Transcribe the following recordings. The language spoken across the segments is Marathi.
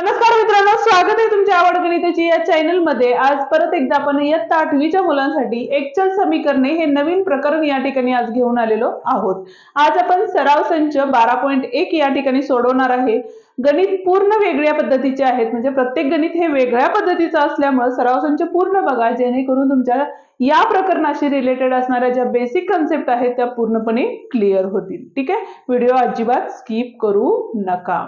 नमस्कार मित्रांनो स्वागत आहे तुमच्या आवड गणिताची या चॅनलमध्ये आज परत एकदा आपण इयत्ता आठवीच्या मुलांसाठी एकचल समीकरणे हे नवीन प्रकरण या ठिकाणी आज घेऊन आलेलो आहोत. आज आपण सराव संच बारा पॉईंट एक या ठिकाणी सोडवणार आहे. गणित पूर्ण वेगळ्या पद्धतीचे आहेत म्हणजे प्रत्येक गणित हे वेगळ्या पद्धतीचं असल्यामुळे सराव संच पूर्ण बघा जेणेकरून तुमच्या या प्रकरणाशी रिलेटेड असणाऱ्या ज्या बेसिक कन्सेप्ट आहेत त्या पूर्णपणे क्लिअर होतील. ठीक आहे? व्हिडिओ अजिबात स्किप करू नका.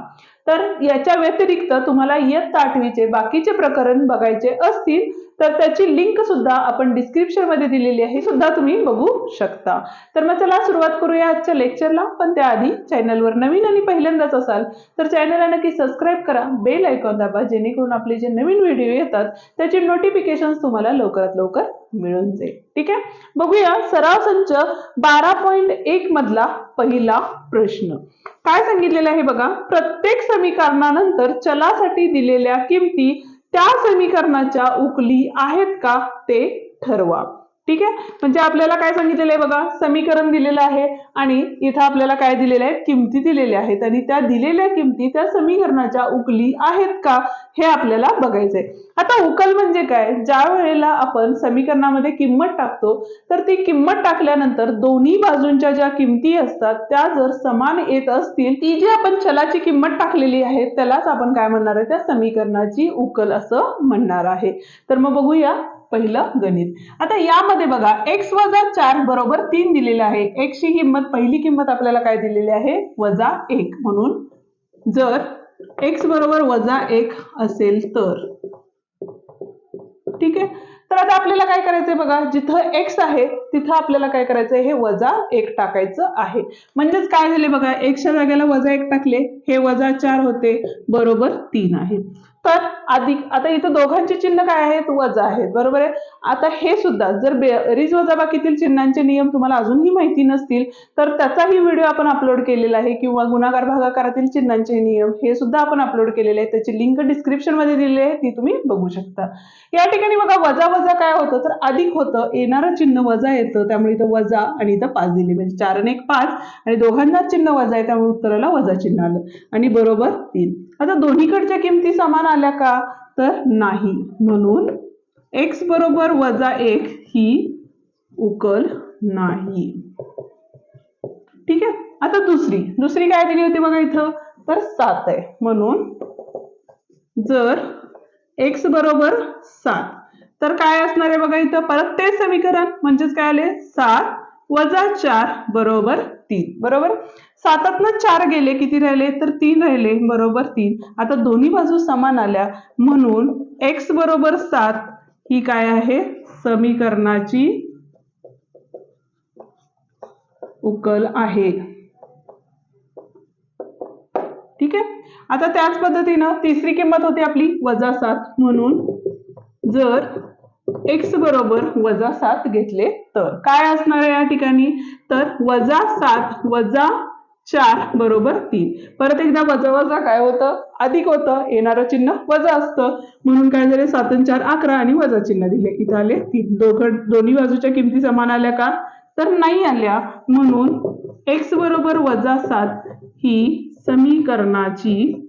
तर याच्या व्यतिरिक्त तुम्हाला इयत्ता आठवीचे बाकीचे प्रकरण बघायचे असतील तर त्याची लिंक सुद्धा आपण डिस्क्रिप्शनमध्ये दिलेली आहे. सुद्धा तुम्ही बघू शकता. तर मग चला सुरुवात करूया आजच्या लेक्चरला पण त्याआधी चॅनलवर नवीन आणि पहिल्यांदाच असाल तर चॅनलला नक्की सबस्क्राईब करा. बेल ऐकून दाबा जेणेकरून आपले जे नवीन व्हिडिओ येतात त्याचे नोटिफिकेशन तुम्हाला लवकरात लवकर मिळून जाईल. ठीक आहे? बघूया सराव संच बारा पॉईंट एक मधला पहिला प्रश्न. काय सांगितलेलं आहे बघा? प्रत्येक समीकरणानंतर चलासाठी दिलेल्या किमती त्या समीकरणाच्या उकली आहेत का ते ठरवा. ठीक आहे? म्हणजे आपल्याला काय सांगितलेलं आहे बघा? समीकरण दिलेलं आहे आणि इथं आपल्याला काय दिलेलं आहे? किमती दिलेल्या आहेत. आणि त्या दिलेल्या किमती त्या समीकरणाच्या उकली आहेत का? हे आपल्याला बघायचंय. आता उकल म्हणजे काय? ज्या वेळेला आपण समीकरणामध्ये किंमत टाकतो तर ती किंमत टाकल्यानंतर दोन्ही बाजूंच्या ज्या किमती असतात त्या जर समान येत असतील ती जी आपण चलाची किंमत टाकलेली आहे त्यालाच आपण काय म्हणणार आहे? त्या समीकरणाची उकल असं म्हणणार आहे. तर मग बघूया. पहिलं गणित. आता यामध्ये बघा एक्स वजा चार बरोबर तीन दिलेलं आहे. एक्स ची किंमत पहिली किंमत आपल्याला काय दिलेली आहे? वजा एक. म्हणून जर एक्स बरोबर वजा एक असेल तर. ठीक आहे? तर आता आपल्याला काय करायचंय बघा जिथं एक्स आहे तिथं आपल्याला काय करायचंय? हे वजा एक टाकायचं आहे. म्हणजेच काय झाले बघा एक्सच्या जागेला वजा एक टाकले. हे वजा चार होते बरोबर तीन आहे. तर अधिक आता इथं दोघांचे चिन्ह काय आहेत? वजा आहेत. बरोबर आहे? आता हे सुद्धा जर बेरीज वजाबाकीतील चिन्हांचे नियम तुम्हाला अजूनही माहिती नसतील तर त्याचाही व्हिडिओ आपण अपलोड केलेला आहे किंवा गुणाकार भागाकारातील चिन्हांचे नियम हे सुद्धा आपण अपलोड केलेले आहे त्याची लिंक डिस्क्रिप्शनमध्ये दिलेली आहे ती तुम्ही बघू शकता. या ठिकाणी बघा वजा वजा काय होतं? तर अधिक होतं येणारं चिन्ह वजा येतं त्यामुळे इथं वजा आणि इथं पाच दिले. म्हणजे चार आणि एक पाच आणि दोघांना चिन्ह वजा आहे त्यामुळे उत्तराला वजा चिन्ह आलं. आणि बरोबर तीन. आता दोन्हीकडच्या किमती समान आल्या का? तर नाही. म्हणून एक्स बरोबर वजा एक ही उकल नाही. ठीक आहे? आता दुसरी. दुसरी काय दिली होती बघा इथं? तर सात आहे. म्हणून जर एक्स बरोबर सात. तर काय असणार आहे बघा इथं? परत ते समीकरण. म्हणजेच काय आले? सात. वजा चार बरोबर तीन. बरोबर? सातातनं चार गेले किती राहिले? तर तीन राहिले बरोबर तीन. आता दोन्ही बाजू समान आल्या. म्हणून एक्स बरोबर सात ही काय आहे? समीकरणाची उकल आहे. ठीक आहे? आता त्याच पद्धतीनं तिसरी किंमत होती आपली वजा सात. म्हणून जर एक्स बरोबर वजा सात घेतले तर. काय असणार आहे या ठिकाणी? तर वजा सात वजा चार बरोबर तीन. परत एकदा वजा वजा काय होतं? अधिक होतं. येणारं चिन्ह वजा असतं. म्हणून काय झाले? सात चार अकरा आणि वजा चिन्ह दिले. इथं आले तीन. दोघं दोन्ही बाजूच्या किमती समान आल्या का? तर नाही आल्या. म्हणून एक्स बरोबर वजा सात ही समीकरणाची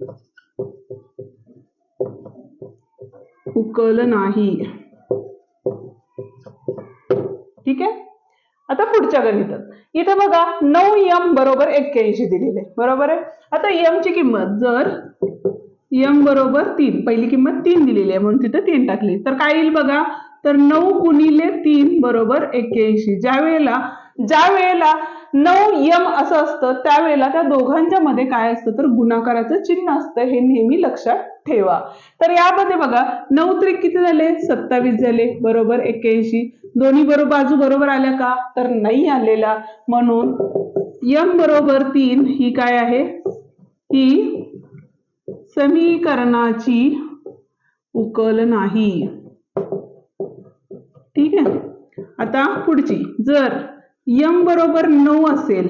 उकल नाही. ठीक आहे? आता पुढच्या गणितात. इथे बघा नऊ यम बरोबर एक्क्याऐंशी दिलेले बरोबर आहे? आता यम ची किंमत जर यम बरोबर तीन पहिली किंमत तीन दिलेली आहे म्हणून तिथे तीन टाकली. तर काय येईल बघा? तर नऊ गुणिले तीन बरोबर एक्क्याऐंशी. ज्या वेळेला ज्या वेळेला नऊ यम असं असतं त्यावेळेला त्या दोघांच्या मध्ये काय असतं? तर गुणाकाराचं चिन्ह असतं. हे नेहमी लक्षात ठेवा. तर यामध्ये बघा नऊ त्रिक किती झाले? सत्तावीस झाले. बरोबर? एक्क्याऐंशी. दोन्ही बरोबर बाजू बरोबर आल्या का? तर नाही आलेला. म्हणून यम बरोबर तीन ही काय आहे? ही समीकरणाची उकल नाही. ठीक आहे? आता पुढची. जर यम बरोबर नऊ असेल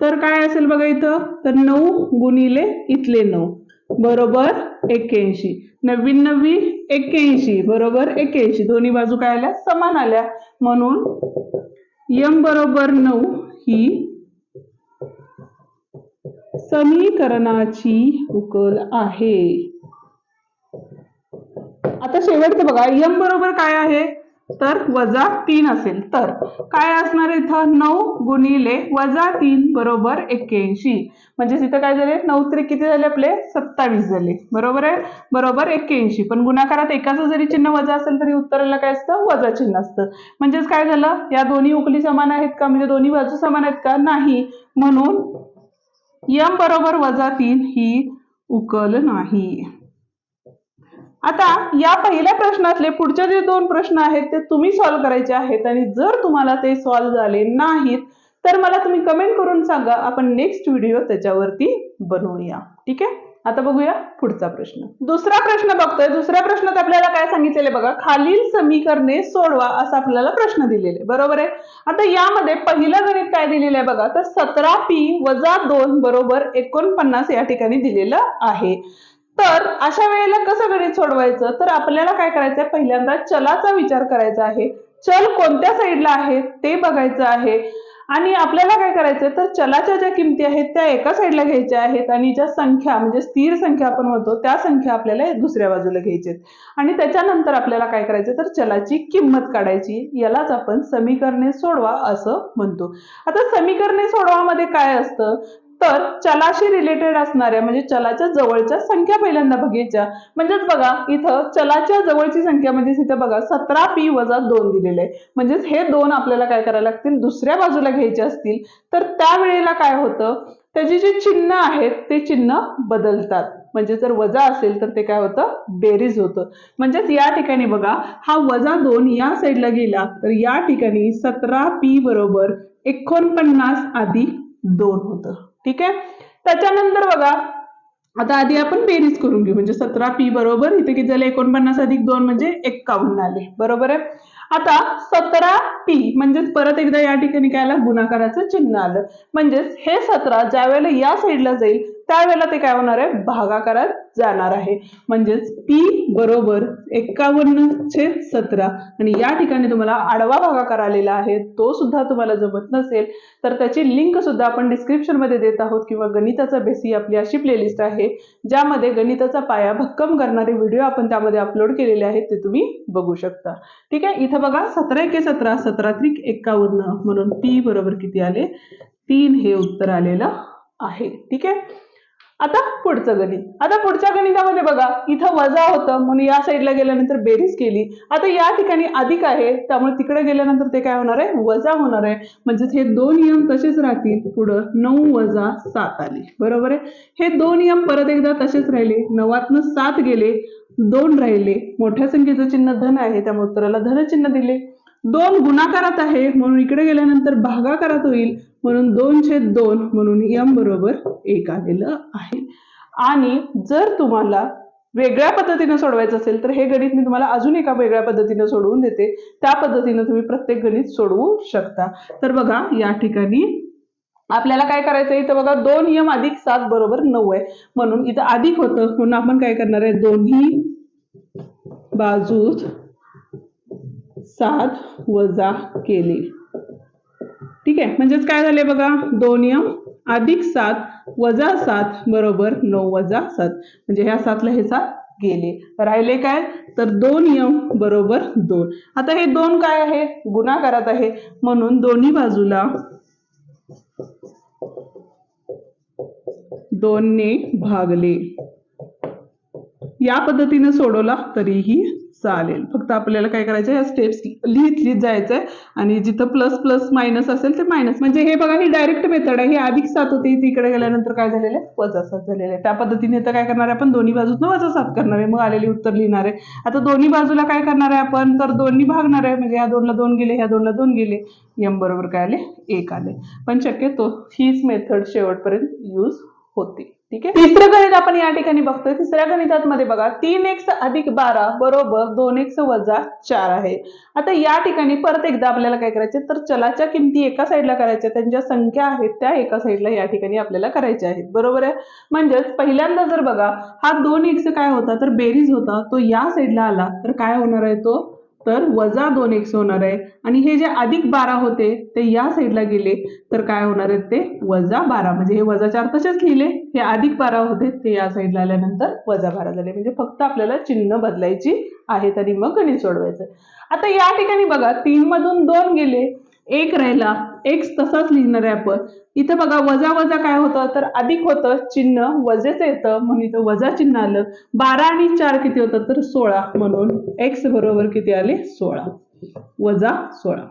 तर काय असेल बघा इथं? तर नऊ गुणिले इथले नऊ. बरोबर एक्क्याऐंशी. नवीन नव्वी एक्क्याऐंशी. बरोबर एक्क्याऐंशी. दोन्ही बाजू काय आल्या? समान आल्या. म्हणून यम बरोबर नऊ ही समीकरणाची उकल आहे. आता शेवटचं बघा. यम बरोबर काय आहे? तर वजा तीन असेल. तर काय असणार इथं? नऊ गुणिले वजा तीन बरोबर एक्क्याऐंशी. म्हणजे तिथं काय झाले? नऊ तरी किती झाले आपले? सत्तावीस झाले. बरोबर आहे? बरोबर एक्क्याऐंशी. पण गुणाकारात एकाचं जरी चिन्ह वजा असेल तरी उत्तराला काय असतं? वजा चिन्ह असतं. म्हणजेच काय झालं? या दोन्ही उकली समान आहेत का? म्हणजे दोन्ही बाजू समान आहेत का? नाही. म्हणून यम बरोबर वजा तीन ही उकल नाही. आता या पहिल्या प्रश्नातले पुढचे जे दोन प्रश्न आहेत ते तुम्ही सॉल्व्ह करायचे आहेत. आणि जर तुम्हाला ते सॉल्व्ह झाले नाहीत तर मला तुम्ही कमेंट करून सांगा. आपण नेक्स्ट व्हिडिओ त्याच्यावरती बनवूया. ठीक आहे? आता बघूया पुढचा प्रश्न. दुसरा प्रश्न बघतोय. दुसऱ्या प्रश्नात आपल्याला काय सांगितलेले बघा? खालील समीकरणे सोडवा असा आपल्याला प्रश्न दिलेले. बरोबर आहे? आता यामध्ये पहिलं गणित काय दिलेलं आहे बघा? तर सतरा पी वजा दोन बरोबर एकोणपन्नास या ठिकाणी दिलेलं आहे. तर अशा वेळेला कसं गणित सोडवायचं? तर आपल्याला काय करायचं आहे पहिल्यांदा चलाचा विचार करायचा आहे. चल कोणत्या साईडला आहे? ते बघायचं आहे. आणि आपल्याला काय करायचं तर चलाच्या ज्या किमती आहेत त्या एका साईडला घ्यायच्या आहेत आणि ज्या संख्या म्हणजे स्थिर संख्या आपण म्हणतो त्या संख्या आपल्याला दुसऱ्या बाजूला घ्यायच्या आणि त्याच्यानंतर आपल्याला काय करायचं तर चलाची किंमत काढायची. यालाच आपण समीकरणे सोडवा असं म्हणतो. आता समीकरणे सोडवामध्ये काय असतं? तर चलाशी रिलेटेड असणाऱ्या म्हणजे चलाच्या जवळच्या संख्या पहिल्यांदा बघायच्या म्हणजेच बघा इथं चलाच्या जवळची संख्या म्हणजे इथं बघा सतरा पी वजा दोन दिलेले आहे. म्हणजेच हे दोन आपल्याला काय करायला लागतील? दुसऱ्या बाजूला घ्यायचे असतील. तर त्यावेळेला काय होतं? त्याची जे चिन्ह आहेत ते चिन्ह बदलतात. म्हणजे जर वजा असेल तर ते काय होतं? बेरीज होतं. म्हणजेच या ठिकाणी बघा हा वजा दोन या साईडला गेला तर या ठिकाणी सतरा पी बरोबर एकोणपन्नास आधी दोन होतं. ठीक आहे? त्याच्यानंतर बघा आता आधी आपण बेरीज करून घेऊ. म्हणजे सतरा पी बरोबर इथे किती झाले? एकोणपन्नास अधिक दोन म्हणजे एक्कावन्न आले. बरोबर आहे? आता सतरा पी म्हणजेच परत एकदा या ठिकाणी काय आलं? गुणाकाराचं चिन्ह आलं. म्हणजेच हे सतरा ज्या वेळेला या साईडला जाईल त्यावेळेला ते काय होणार आहे? भागाकारात जाणार आहे. म्हणजेच पी बरोबर एक्कावन्न छेद सतरा. आणि या ठिकाणी तुम्हाला आडवा भागाकार आलेला आहे. तो सुद्धा तुम्हाला जमत नसेल तर त्याची लिंक सुद्धा आपण डिस्क्रिप्शनमध्ये देत आहोत किंवा गणिताचा बेसी आपली अशी प्लेलिस्ट आहे ज्यामध्ये गणिताचा पाया भक्कम करणारे व्हिडिओ आपण त्यामध्ये अपलोड केलेले आहेत ते तुम्ही बघू शकता. ठीक आहे? इथं बघा सतरा एके सतरा सतरा त्रिक एक्कावन्न म्हणून पी बरोबर किती आले? तीन हे उत्तर आलेलं आहे. ठीक आहे? आता पुढचं गणित. आता पुढच्या गणितामध्ये बघा इथं वजा होतं म्हणून या साईडला गेल्यानंतर बेरीज केली. आता या ठिकाणी अधिक आहे त्यामुळे तिकडे गेल्यानंतर ते काय होणार आहे? वजा होणार आहे. म्हणजेच हे दोन नियम तसेच राहतील. पुढं नऊ वजा सात आले. बरोबर आहे? हे दोन नियम परत एकदा तसेच राहिले. नवातनं सात गेले दोन राहिले. मोठ्या संख्येचं चिन्ह धन आहे त्यामुळे उत्तराला धन चिन्ह दिले. दोन गुणाकारात आहे म्हणून इकडे गेल्यानंतर भागाकारात होईल म्हणून दोन छेद दोन म्हणून यम बरोबर एक आलेलं आहे. आणि जर तुम्हाला वेगळ्या पद्धतीनं सोडवायचं असेल तर हे गणित मी तुम्हाला अजून एका वेगळ्या पद्धतीनं सोडवून देते. त्या पद्धतीनं तुम्ही प्रत्येक गणित सोडवू शकता. तर बघा या ठिकाणी आपल्याला काय करायचं तर बघा दोन यम अधिक सात बरोबर नऊ आहे. म्हणून इथं अधिक होतं म्हणून आपण काय करणार आहे? दोन्ही बाजूत सात वजा केले. ठीक आहे? म्हणजेच काय झाले बघा? दोन अधिक सात वजा सात बरोबर नऊ वजा सात. म्हणजे ह्या सातला हे सात गेले. राहिले काय? तर दोन यम बरोबर दोन. आता हे दोन काय आहे? गुणाकारात आहे. म्हणून दोन्ही बाजूला दोनने भागले. या पद्धतीने सोडवला तरीही चालेल. फक्त आपल्याला काय करायचं या स्टेप्स लिहित लिहित जायचं आहे आणि जिथं प्लस प्लस मायनस असेल ते मायनस म्हणजे हे बघा ही डायरेक्ट मेथड आहे. हे अधिक सात होती तिकडे गेल्यानंतर काय झालेलं आहे? वजा सात झालेलं आहे. त्या पद्धतीने तर काय करणार आहे आपण? दोन्ही बाजूतनं वजा सात करणार आहे. मग आलेली उत्तर लिहिणार आहे. आता दोन्ही बाजूला काय करणार आहे आपण? तर दोन्ही भागणार आहे. म्हणजे ह्या दोनला दोन गेले ह्या दोनला दोन गेले. यम बरोबर काय आले? एक आले. पण शक्यतो हीच मेथड शेवटपर्यंत यूज होते. ठीक आहे? तिसरं गणित आपण या ठिकाणी बघतोय. तिसऱ्या गणितामध्ये बघा तीन एक्स अधिक बारा बरोबर दोन एक्स वजा चार आहे. आता या ठिकाणी परत एकदा आपल्याला काय करायचे तर चलाच्या किमती एका साईडला करायच्या त्यांच्या संख्या आहेत त्या एका साईडला या ठिकाणी आपल्याला करायच्या आहेत. बरोबर आहे? म्हणजेच पहिल्यांदा जर बघा हा दोन एक्स काय होता? तर बेरीज होता. तो या साईडला आला. तर काय होणार आहे तो? तर वजा दोन एक्स होणार आहे. आणि हे जे अधिक बारा होते ते या साईडला गेले. तर काय होणार आहेत ते? वजा बारा. म्हणजे हे वजा चार तसेच लिहिले. हे अधिक बारा होते ते या साईडला आल्यानंतर वजा बारा झाले. म्हणजे फक्त आपल्याला चिन्ह बदलायची आहेत आणि मग गणित सोडवायचं. आता या ठिकाणी बघा तीन मधून दोन गेले. एक राहिला. एक्स तसाच लिहिणार आहे आपण. इथं बघा वजा वजा काय होतं? तर अधिक होतं चिन्ह वजेच येतं म्हणून इथं वजा चिन्ह आलं. बारा आणि चार किती होतं? तर सोळा. म्हणून एक्स बरोबर किती आले? सोळा. वजा सोळा.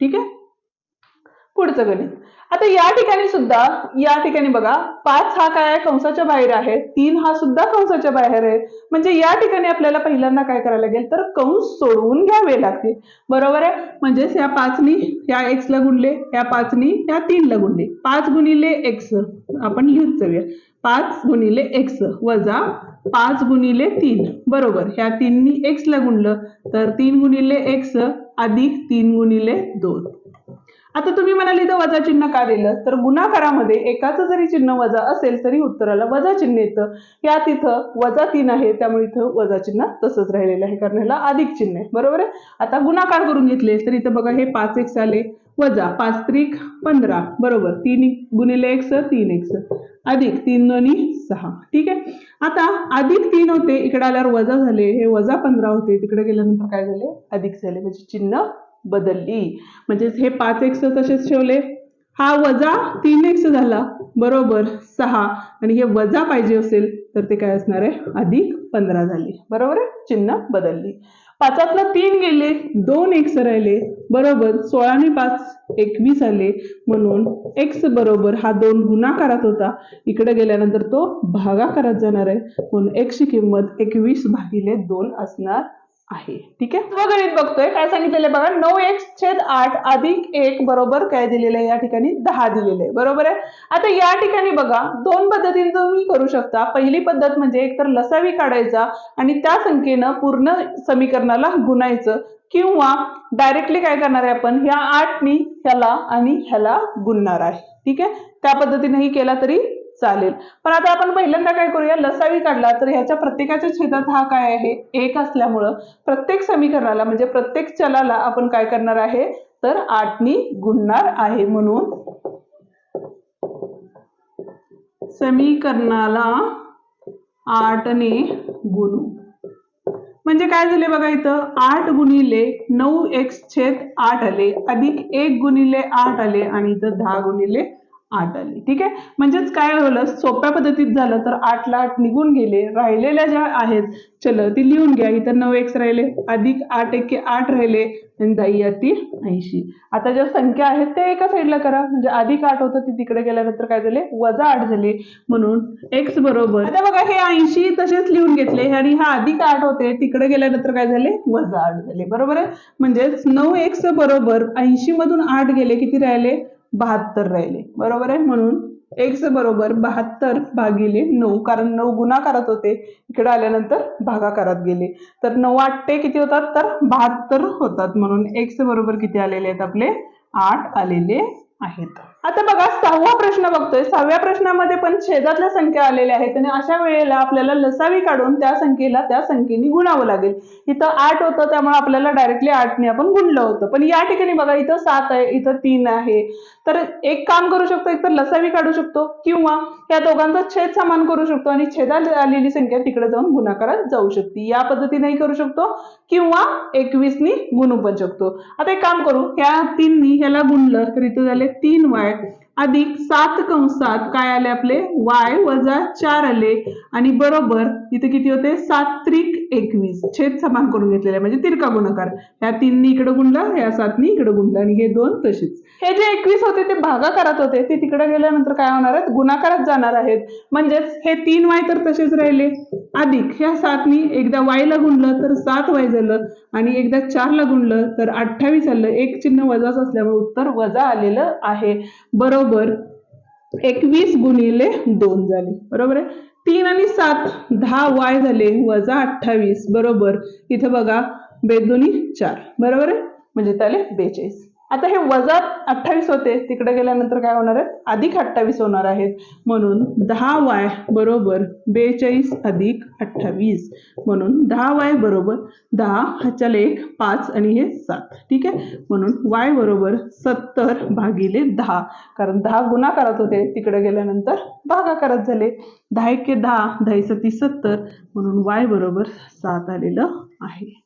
ठीक आहे? पुढचं गणित. आता या ठिकाणी सुद्धा या ठिकाणी बघा पाच हा काय आहे? कंसाच्या बाहेर आहे. तीन हा सुद्धा कंसाच्या बाहेर आहे. म्हणजे या ठिकाणी आपल्याला पहिल्यांदा काय करायला लागेल? तर कंस सोडवून घ्यावे लागतील. बरोबर आहे? म्हणजेच या पाचनी या एक्स ला गुणले या पाचनी या तीन ला गुणले. पाच गुणिले एक्स आपण लिहित जाऊया. पाच गुणिले एक्स वजा पाच गुणिले तीन. बरोबर? ह्या तीननी एक्स ला गुणलं तर तीन गुणिले एक्स अधिक तीन गुणिले दोन. आता तुम्ही म्हणाले इथं वजा चिन्ह का दिलं? तर गुणाकारामध्ये एकाचं जरी चिन्ह वजा असेल तरी उत्तराला वजा चिन्ह येतं. या तिथं वजा तीन आहे त्यामुळे इथं वजा चिन्ह तसंच राहिलेलं आहे कारण ह्याला अधिक चिन्ह आहे. बरोबर आहे? आता गुणाकार करून घेतले तर इथं बघा हे पाच एक्स आले. वजा पाच त्रिक पंधरा. बरोबर तीन गुणिले एक्स तीन एक्स अधिक तीन दोन्ही सहा. ठीक आहे? आता अधिक तीन होते इकडे आल्यावर वजा झाले. हे वजा पंधरा होते तिकडे गेल्यानंतर काय झाले? अधिक झाले. म्हणजे चिन्ह बदलली. म्हणजेच हे पाच एक्स तसेच ठेवले. हा वजा तीन एक्स झाला. बरोबर सहा. आणि हे वजा पाहिजे असेल तर ते काय असणार आहे? अधिक पंधरा झाली. बरोबर आहे? चिन्ह बदलली. पाचातला तीन गेले दोन एक्स राहिले. बरोबर सोळा आणि पाच एकवीस आले. म्हणून एक्स बरोबर हा दोन गुणाकारात होता. इकडे गेल्यानंतर तो भागाकारात जाणार आहे. म्हणून एक्सची किंमत एकवीस भागिले दोन असणार आहे. ठीक आहे? तो गणित बघतोय. काय सांगितलेलं आहे बघा? नऊ एक्स छेद आठ अधिक एक बरोबर काय दिलेलं आहे? या ठिकाणी दहा दिलेलं आहे. बरोबर आहे? आता या ठिकाणी बघा दोन पद्धतीने तुम्ही करू शकता. पहिली पद्धत म्हणजे एकतर लसावी काढायचा आणि त्या संख्येनं पूर्ण समीकरणाला गुणायचं किंवा डायरेक्टली काय करणार आहे आपण? ह्या आठनी ह्याला आणि ह्याला गुणणार आहे. ठीक आहे? त्या पद्धतीनेही केला तरी चालेल. पण आता आपण पहिल्यांदा काय करूया? लसावी काढला तर ह्याच्या प्रत्येकाच्या छेदात हा काय आहे? एक असल्यामुळं प्रत्येक समीकरणाला म्हणजे प्रत्येक चलाला आपण काय करणार आहे? तर आठनी गुणणार आहे म्हणून समीकरणाला आठने गुणू. म्हणजे काय झाले बघा इथं? आठ गुणिले नऊ एक्स छेद आठ आले. अधिक एक गुणिले आठ आले आणि इथं दहा गुणिले आठ आले. ठीक आहे? म्हणजेच काय झालं? सोप्या पद्धतीत झालं तर आठला आठ निघून गेले. राहिलेल्या ज्या आहेत चल ती लिहून घ्या. इथं नऊ एक्स राहिले अधिक आठ एके आठ राहिले आणि दही ती ऐंशी. आता ज्या संख्या आहेत त्या एका साईडला करा. म्हणजे अधिक आठ होतं ती तिकडे गेल्यानंतर काय झाले? वजा आठ झाले. म्हणून एक्स बरोबर. आता बघा हे ऐंशी तसेच लिहून घेतले. आणि हा अधिक आठ होते तिकडे गेल्यानंतर काय झाले? वजा आठ झाले. बरोबर आहे? म्हणजेच नऊ एक्स बरोबर ऐंशी मधून आठ गेले किती राहिले? बहात्तर राहिले. बरोबर आहे? म्हणून एक्स बरोबर बहात्तर भागिले नऊ कारण नऊ गुणाकारात होते. इकडे आल्यानंतर भागाकारात गेले. तर नऊ आठटे किती होतात? तर बहात्तर होतात. म्हणून एक्स बरोबर किती आलेले आहेत आपले? आठ आलेले आहेत. आता बघा सहावा प्रश्न बघतोय. सहाव्या प्रश्नामध्ये पण छेदातल्या संख्या आलेल्या आहेत आणि अशा वेळेला आपल्याला लसावी काढून त्या संख्येला त्या संख्येने गुणावं लागेल. इथं आठ होतं त्यामुळे आपल्याला डायरेक्टली आठने आपण गुणलं होतं. पण या ठिकाणी बघा इथं सात आहे इथं तीन आहे. तर एक काम करू शकतो एक तर लसावी काढू शकतो किंवा या दोघांचा छेद समान करू शकतो आणि छेदात आलेली संख्या तिकडे जाऊन गुणाकारात जाऊ शकते. या पद्धतीनेही करू शकतो किंवा एकवीसनी गुणू पण शकतो. आता एक काम करू ह्या तीननी ह्याला गुणलं तर इथं झाले तीन वाय Lord अधिक सात कंसात काय आले आपले? वाय वजा चार आले. आणि बरोबर इथे किती होते? सात त्रिक एकवीस. छेद समान करून घेतलेले म्हणजे तिरका गुणाकार. ह्या तीननी इकडे गुणलं ह्या सातनी इकडे गुणलं. आणि हे दोन तशीच हे जे एकवीस होते ते भागाकारात होते. ते तिकडे गेल्यानंतर काय होणार आहेत? गुणाकारात जाणार आहेत. म्हणजेच हे तीन वाय तर तसेच राहिले. अधिक ह्या सातनी एकदा वायला गुणलं तर सात वाय झालं. आणि एकदा चारला गुणलं तर अठ्ठावीस आलं. एक चिन्ह वजाच असल्यामुळे उत्तर वजा आलेलं आहे. बरोबर. बरोबर एकवीस गुणिले दोन झाले. बरोबर आहे? तीन आणि सात दहा वाय झाले वजा अठ्ठावीस. बरोबर. इथं बघा बेदोनी चार. बरोबर आहे? म्हणजे त्याले बेचाळीस. आता हे वजा अठ्ठावीस होते. तिकडे गेल्यानंतर काय होणार आहेत? अधिक अठ्ठावीस होणार आहेत. म्हणून दहा वाय बरोबर बेचाळीस अधिक अठ्ठावीस. म्हणून दहा वाय बरोबर दहा ह्याच्या एक पाच आणि हे सात. ठीक आहे? म्हणून वाय बरोबर सत्तर भागिले दहा. कारण दहा गुणाकारात होते. तिकडे गेल्यानंतर भागाकारात झाले. दहा एके दहा दहा सती सत्तर. म्हणून वाय बरोबर सात आलेलं आहे.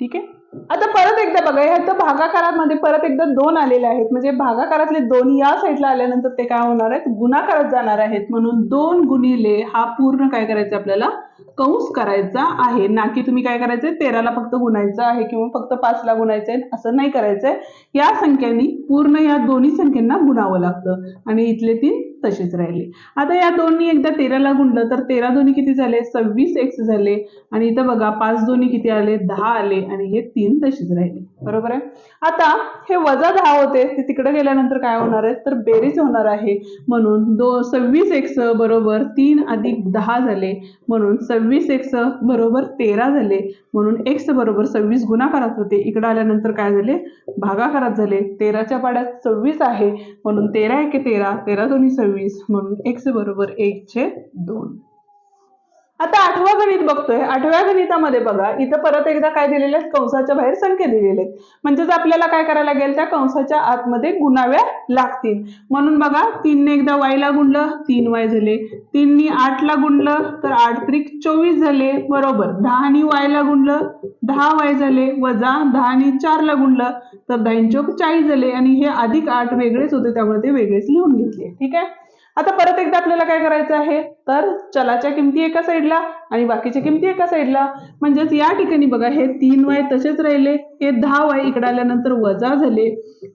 ठीक आहे? आता परत एकदा बघा ह्याचं भागाकारामध्ये परत एकदा दोन आलेले आहेत. म्हणजे भागाकारातले दोन या साईडला आल्यानंतर ते काय होणार आहेत? गुणाकारात जाणार आहेत. म्हणून दोन गुणिले हा पूर्ण काय करायचं आपल्याला? कंस करायचा आहे. ना की तुम्ही काय करायचंय? तेराला फक्त गुणायचं आहे किंवा फक्त पाचला गुणायचं आहे. असं नाही करायचंय. या संख्यांनी पूर्ण या दोन्ही संख्यांना गुणावं लागतं. आणि इथले तीन तशीच राहिले. आता या दोन्ही एकदा तेराला गुणलं तर तेरा दोन्ही किती झाले? सव्वीस एक्स झाले. आणि इथं बघा पाच दोन्ही किती आले? दहा आले. आणि हे तीन तशीच राहिले. बरोबर आहे? आता हे वजा दहा होते. ते तिकडे गेल्यानंतर काय होणार आहे? तर बेरीज होणार आहे. म्हणून दो सव्वीस एक्स बरोबर तीन अधिक दहा झाले. म्हणून सव्वीस एक्स बरोबर तेरा झाले. म्हणून एक्स बरोबर सव्वीस गुणाकारात होते. इकडे आल्यानंतर काय झाले? भागाकारात झाले. तेराच्या पाड्यात सव्वीस आहे. म्हणून तेरा एके तेरा. तेरा दोन्ही सव्वीस. म्हणून एक्स बरोबर एकशे दोन. आता आठवा गणित बघतोय. आठव्या गणितामध्ये बघा इथं परत एकदा काय दिलेले आहेत? कंसाच्या बाहेर संख्या दिलेले आहेत. म्हणजेच आपल्याला काय करायला लागेल? त्या कंसाच्या आतमध्ये गुणाव्या लागतील. म्हणून बघा तीनने एकदा वायला गुणलं तीन वाय झाले. तीननी आठला गुणलं तर आठ त्रिक चोवीस झाले. बरोबर. दहानी वायला गुणलं दहा वाय झाले. वजा दहानी चारला गुणलं तर दहा चौक चाळीस झाले. आणि हे अधिक आठ वेगळेच होते त्यामुळे ते वेगळेच लिहून घेतले. ठीक आहे? आता परत एकदा आपल्याला काय करायचं आहे? तर चलाच्या किमती एका साईडला आणि बाकीच्या किमती एका साईडला. म्हणजेच या ठिकाणी बघा हे तीन वाय तसेच राहिले हे दहा वाय इकडे आल्यानंतर वजा झाले.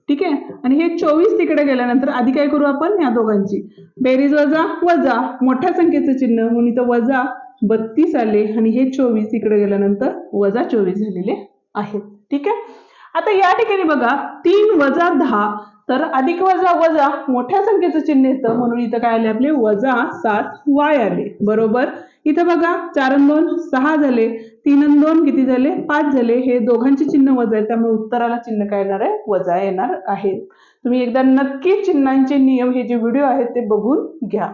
ठीक आहे? आणि हे चोवीस तिकडे गेल्यानंतर आधी काय करू आपण? या दोघांची. बेरीज वजा वजा. मोठ्या संख्येचं चिन्ह म्हणून इथं वजा बत्तीस आले आणि हे चोवीस इकडे गेल्यानंतर वजा चोवीस झालेले आहेत. ठीक आहे? आता या ठिकाणी बघा तीन वजा दहा. तर अधिक वजा वजा मोठ्या संख्येचं चिन्ह येतं. म्हणून इथं काय आले आपले? वजा सात वाय आले. बरोबर? इथं बघा चार दोन सहा झाले. तीन आणि दोन किती झाले? पाच झाले. हे दोघांचे चिन्ह वजा आहे त्यामुळे उत्तराला चिन्ह काय येणार आहे? वजा येणार आहे. तुम्ही एकदा नक्की चिन्हांचे नियम हे जे व्हिडिओ आहेत ते बघून घ्या.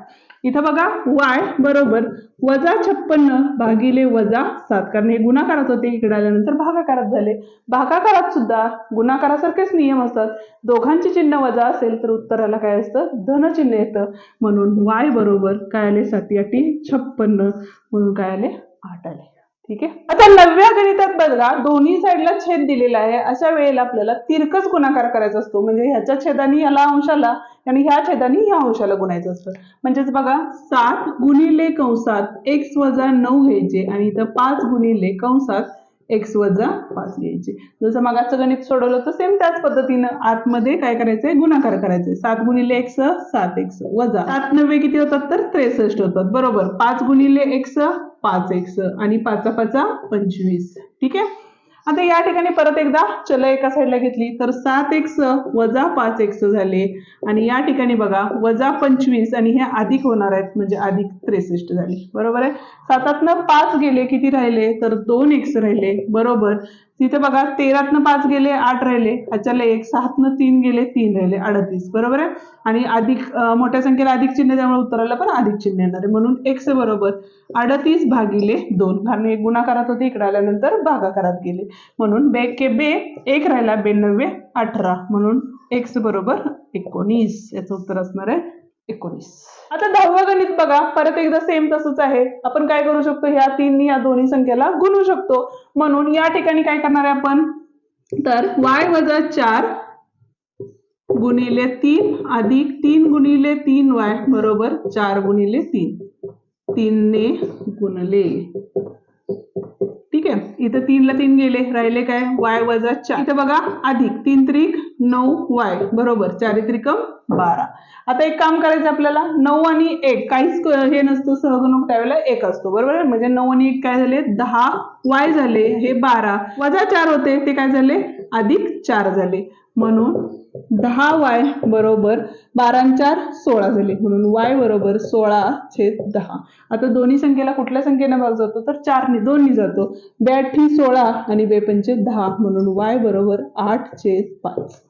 इथं बघा वाय बरोबर वजा छप्पन्न भागिले वजा सात. कारण हे गुणाकारात होते इकडे आल्यानंतर भागाकारात झाले. भागाकारात सुद्धा गुणाकारासारखेच नियम असतात. दोघांचे चिन्ह वजा असेल तर उत्तराला काय असतं? धन चिन्ह येतं. म्हणून वाय बरोबर काय आले? साती आठी छप्पन्न. म्हणून काय आले? आठ आले. ठीक आहे? आता नवव्या गणितात बघा दोन्ही साईडला छेद दिलेला आहे. अशा वेळेला आपल्याला तिरकस गुणाकार करायचा असतो. म्हणजे ह्याच्या छेदानी याला अंशाला आणि ह्या छेदानी ह्या अंशाला गुणायचं असतं. म्हणजेच बघा सात गुणिले कंसात एक्स वजा नऊ घ्यायचे आणि इथं पाच गुणिले कंसात एक्स वजा पाच घ्यायचे. जसं मागाचं गणित सोडवलं तर सेम त्याच पद्धतीनं आतमध्ये काय करायचंय? गुणाकार करायचे सात गुणिले एक्स सात एक्स वजा. सात नव्हे किती होतात तर त्रेसष्ट होतात. बरोबर. पाच गुणिले एक्स पाच एक्स आणि पाचा पाचा पंचवीस. ठीक? आहे आता या ठिकाणी परत एकदा चल एका साईडला घेतली तर सात एक्स वजा पाच एक्स झाले. आणि या ठिकाणी बघा वजा पंचवीस आणि हे अधिक होणार आहेत म्हणजे अधिक त्रेसष्ट झाली. बरोबर आहे? सातातनं पाच गेले किती राहिले? तर दोन एक्स राहिले. बरोबर? तिथे बघा तेरातनं पाच गेले आठ राहिले. ह्याच्याला एक सहातनं तीन गेले तीन राहिले अडतीस. बरोबर आहे? आणि अधिक मोठ्या संख्येला अधिक चिन्ह त्यामुळे उत्तराला पण अधिक चिन्ह येणार आहे. म्हणून एक्स बरोबर. अडतीस भागिले दोन. कारण एक गुणाकारात होते इकडे आल्यानंतर भागाकारात गेले. म्हणून बे के बे एक राहिला बेनव्वे अठरा. म्हणून एक्स बरोबर एकोणीस. याचं उत्तर असणार आहे. एकोणीस. आता दहावं गणित बघा परत एकदा सेम तसंच आहे. आपण काय करू शकतो? ह्या तीन या दोन्ही संख्येला गुणू शकतो. म्हणून या ठिकाणी काय करणार आहे आपण? तर वाय वजा चार गुणिले तीन अधिक तीन गुणिले तीन वाय बरोबर चार गुणिले तीन. तीनने गुणले. इथं तीनला तीन गेले राहिले काय? वाय वजा चार. इथं बघा अधिक. तीन त्रिक नऊ वाय. बरोबर. चारित्रिकम बारा. आता एक काम करायचं आपल्याला. नऊ आणि एक. काहीच हे नसतं सहगुणक त्यावेळेला एक असतो. बरोबर? म्हणजे नऊ आणि एक काय झाले? दहा. वाय झाले हे बारा. वजा चार होते ते काय झाले? अधिक चार झाले. म्हणून दहा वाय बरोबर बारा चार सोळा झाले. म्हणून वाय बरोबर सोळा छेद दहा. आता दोन्ही संख्येला कुठल्या संख्येने भाग जातो? तर चारने दोन्ही जातो. ब्याठी सोळा आणि बेपंचे दहा. म्हणून वाय बरोबर आठ छेद पाच.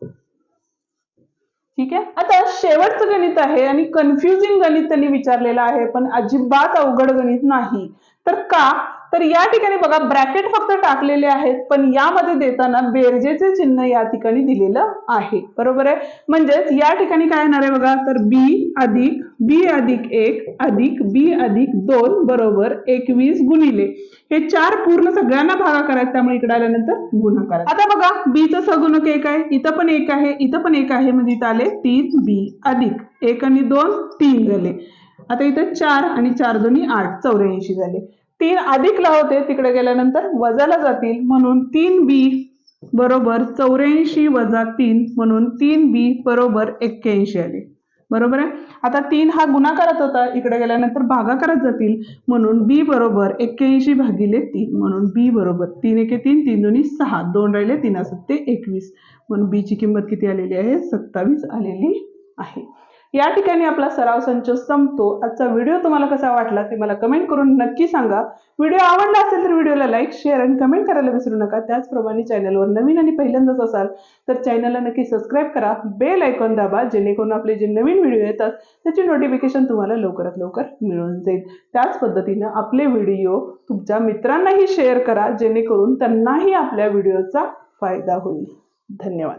ठीक आहे? आता शेवटचं गणित आहे आणि कन्फ्युजिंग गणित त्यांनी विचारलेलं आहे पण अजिबात अवघड गणित नाही. तर का तर या ठिकाणी बघा ब्रॅकेट फक्त टाकलेले आहेत पण यामध्ये देताना बेरजेचे चिन्ह या ठिकाणी दिलेलं आहे. बरोबर आहे? म्हणजेच या ठिकाणी काय येणार आहे बघा? तर बी अधिक बी अधिक एक अधिक बी अधिक दोन बरोबर एकवीस गुणिले. हे चार पूर्ण सगळ्यांना भागा आहेत त्यामुळे इकडे आल्यानंतर गुणाकार आता बघा बीचं सगुणक एक आहे इथं पण एक आहे इथं पण एक आहे म्हणजे इथं आले तीन बी अधिक. एक आणि दोन तीन झाले. आता इथं चार आणि चार दोन्ही आठ चौऱ्याऐंशी झाले. तीन अधिक लावते तिकडे गेल्यानंतर वजाला जातील म्हणून तीन बी बरोबर चौऱ्याऐंशी वजा तीन म्हणून तीन बी बरोबर एक्क्याऐंशी आले. बरोबर आहे? आता तीन हा गुणाकारात होता इकडे गेल्यानंतर भागाकारात जातील म्हणून बी बरोबर एक्क्याऐंशी भागिले तीन म्हणून बी बरोबर तीन एके तीन तीन दोन्ही सहा दोन राहिले तीन असत ते एकवीस. म्हणून बीची किंमत किती आलेली आहे? सत्तावीस आलेली आहे. या ठिकाणी आपला सराव संच संपतो. आजचा व्हिडिओ तुम्हाला कसा वाटला ते मला कमेंट करून नक्की सांगा. व्हिडिओ आवडला असेल तर व्हिडिओला लाईक शेअर आणि कमेंट करायला विसरू नका. त्याचप्रमाणे चॅनलवर नवीन आणि पहिल्यांदाच असाल तर चॅनलला नक्की सबस्क्राईब करा. बेल ऐकॉन दाबा जेणेकरून आपले जे नवीन व्हिडिओ येतात त्याची नोटिफिकेशन तुम्हाला लवकरात लवकर मिळून जाईल. त्याच पद्धतीनं आपले व्हिडिओ तुमच्या मित्रांनाही शेअर करा जेणेकरून त्यांनाही आपल्या व्हिडिओचा फायदा होईल. धन्यवाद.